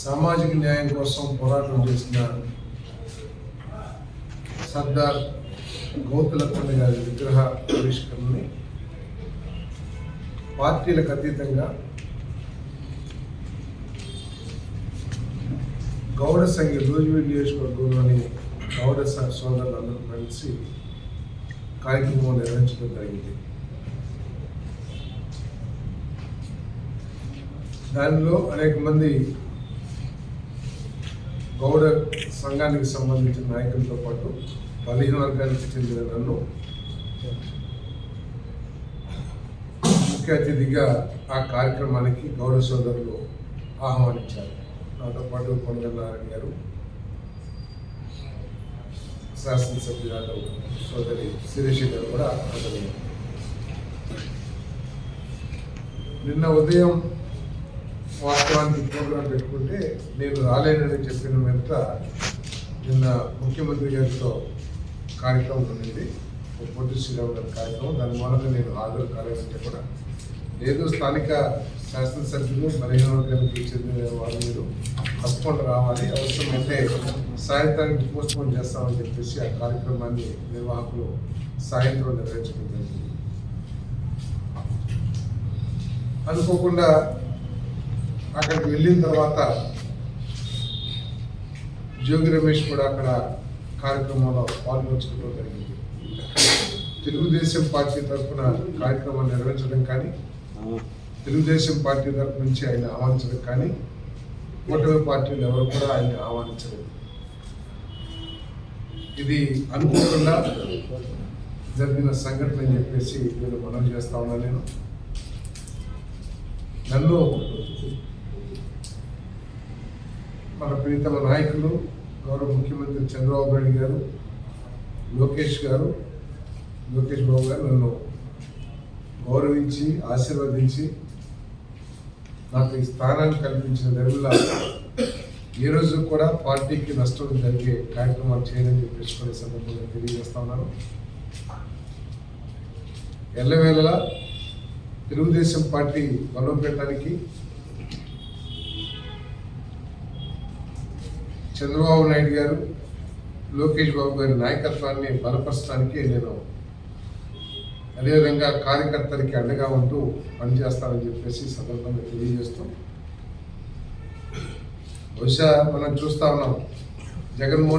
సామాజిక న్యాయం కోసం పోరాటం చేసిన సర్దార్ గౌతులక్ష్మి గారి విగ్రహ ఆవిష్కరణని పార్టీలకు అతీతంగా గౌడ సంఘ రోజువీ నియోజకవర్గంలోని గౌడ స- సోదరులందరూ కలిసి కార్యక్రమం నిర్వహించడం జరిగింది. దానిలో అనేక మంది గౌడ సంఘానికి సంబంధించిన నాయకులతో పాటు బలహీన వర్గానికి చెందిన నన్ను ముఖ్య అతిథిగా ఆ కార్యక్రమానికి గౌడ సోదరులు ఆహ్వానించారు. నాతో పాటు కొండనారాయణ గారు శాసనసభ్యురాలు సోదరి శిరీష గారు కూడా హాజరయ్యారు. నిన్న ఉదయం వాస్తవానికి ప్రోగ్రాం పెట్టుకుంటే నేను రాలేనని చెప్పిన వెంట నిన్న ముఖ్యమంత్రి గారితో కార్యక్రమం ఉండింది పొట్టి శ్రీరామ్ గారి కార్యక్రమం. దాని మూలంగా నేను హాజరు కాలేదంటే కూడా లేదు స్థానిక శాసనసభ్యులు బలహీన వర్గానికి చెందిన వారు మీరు తప్పకుండా రావాలి. అవసరమైతే సాయంత్రానికి పోస్ట్ పోన్ చేస్తామని చెప్పేసి ఆ కార్యక్రమాన్ని నిర్వాహకులు సాయంత్రం నిర్వహించడం జరిగింది. అనుకోకుండా అక్కడికి వెళ్ళిన తర్వాత జోగి రమేష్ కూడా అక్కడ కార్యక్రమంలో పాల్గొంచుకోవడం జరిగింది. తెలుగుదేశం పార్టీ తరఫున కార్యక్రమం నిర్వహించడం కానీ తెలుగుదేశం పార్టీ తరఫు నుంచి ఆయన ఆహ్వానించడం కానీ కూటమి పార్టీలు ఎవరు కూడా ఆయన ఆహ్వానించలేదు. ఇది అనుకోకుండా జరిగిన సంఘటన అని చెప్పేసి నేను మనం చేస్తా ఉన్నాను నేను. నన్ను మన ప్రీతమ నాయకులు గౌరవ ముఖ్యమంత్రి చంద్రబాబు నాయుడు గారు లోకేష్ గారు లోకేష్ బాబు గారు నన్ను గౌరవించి ఆశీర్వదించి నాకు ఈ స్థానాన్ని కల్పించిన ధర్మిల ఈరోజు రోజు కూడా పార్టీకి నష్టం జరిగే కార్యక్రమాలు చేయాలని చెప్పేసుకునే సందర్భంగా తెలియజేస్తా ఉన్నాను. ఎల్లవేళలా తెలుగుదేశం పార్టీ బలోపేతానికి చంద్రబాబు నాయుడు గారు లోకేష్ బాబు గారి నాయకత్వాన్ని బలపరచడానికి నేను అదేవిధంగా కార్యకర్తలకి అండగా ఉంటూ పనిచేస్తానని చెప్పేసి సందర్భంగా తెలియజేస్తూ బహుశా మనం చూస్తా ఉన్నాం. జగన్మోహన్